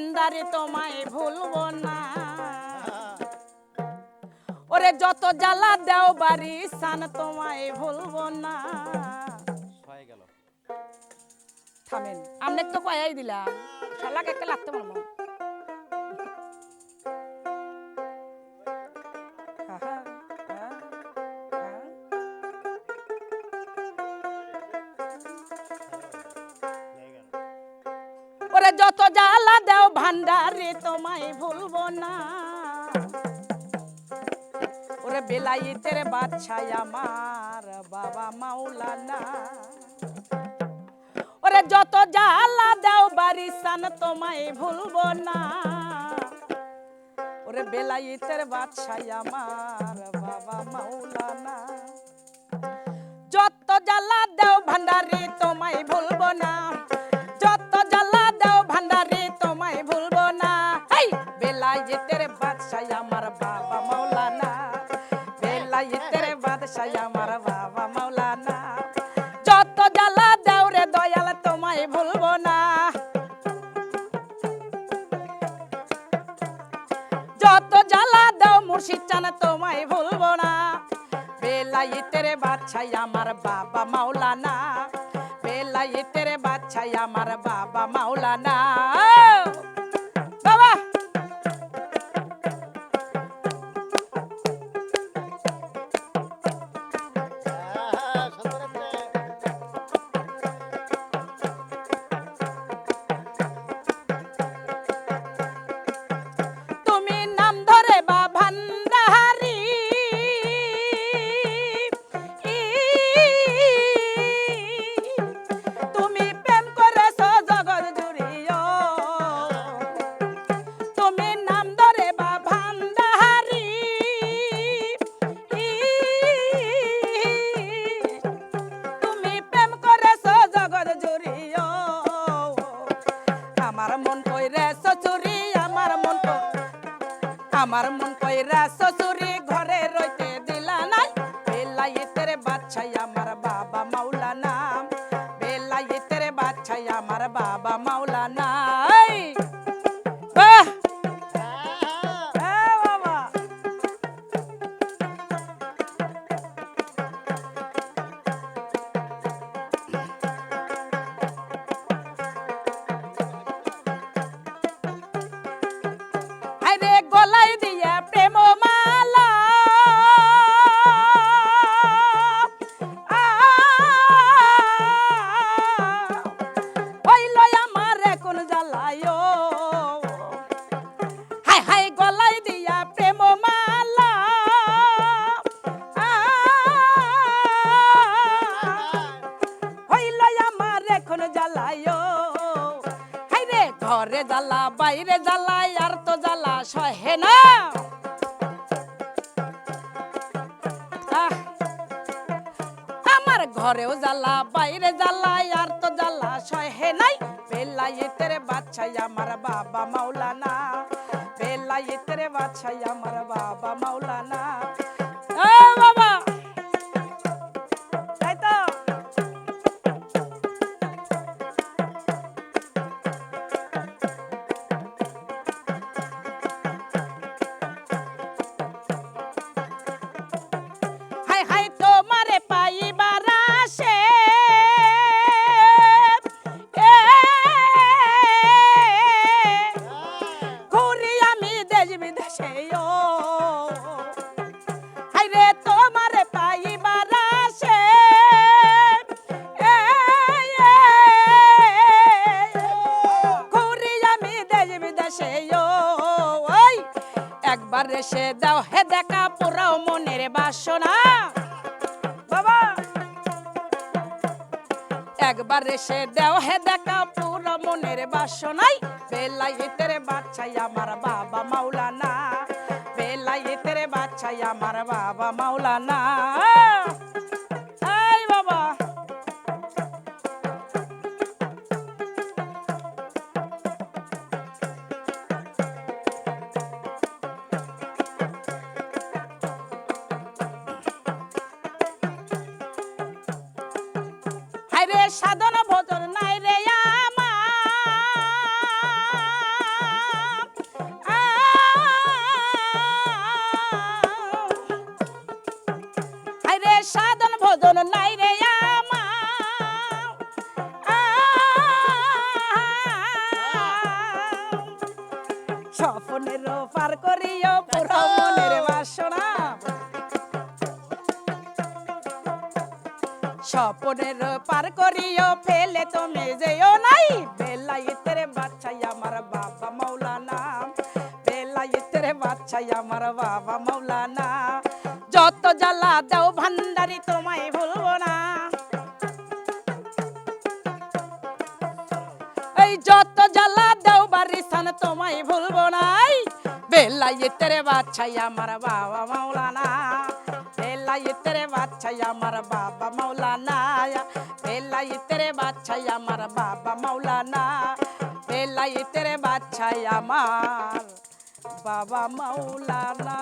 ভান্ডারে তোমায় ভুলবো না। ওরে যত জ্বালা দেও বাড়ি সান তোমায় ভুলবো না। থামেন আমনে তো কয়াই দিলাম। শালাকে একটা লাগতে পারব যত জ্বালা দেও ভান্ডারে, তোমায় ভুলবো না। ওরে বেলাইতের বাদশাই আমার বাবা মাওলানা। ওরে যত জ্বালা দাও বারিসান তোমায় ভুলবো না। ওরে বেলাইতের বাদশাই আমার বাবা মাওলানা। যত জ্বালা দাও ভান্ডারি, তোমায় ভুলবো না। তোমায় ভুলবো না। বেলাইতের বাচ্চাই আমার বাবা মাওলানা। বেলাইতের বাচ্চাই আমার বাবা মাওলানা। আমার মন কইরা শ্বশুরি ঘরে জ্বালা, বাইরে জ্বালা, আর তো জ্বালা সহে না। আমার ঘরেও জ্বালা, বাইরে জ্বালা, আর তো জ্বালা সহে নাই। বেলাইতের বাচ্চাই আমার বাবা মাওলানা এসে দাও হে দেখা পুরাও মনের বাসনা। বাবা! একবার এসে দেও। হে দেখা পুরো মনের বাসনাই। বেলাই হেতের বাচ্চাই আমার বাবা মাওলানা। বেলাই হেতের বাচ্চাই আমার বাবা মাওলানা। সাধন ভজন নাই রে আরে সাধন ভজন নাই রে স্বপ্নেরও পার করিও স্বপ্নের পার করিও, ফেলে তুমি যেও নাই। বেলাইতের বাচ্চাই আমার বাবা মাওলানা। বেলাইতের বাচ্চাই আমার বাবা মাওলানা। যত জ্বালা দাও ভান্ডারি, তোমায় ভুলবো না। এই যত জ্বালা দাও বারিসান তোমায় ভুলবো নাই। বেলাইতের বাচ্চাই আমার বাবা মাওলানা। বেলাইতের বাচ্চাই আমার বাবা মাওলানা বেলাইতের বাচ্চাই আমার বাবা মাওলানা বেলাইতের বাচ্চাই আমার বাবা মাওলানা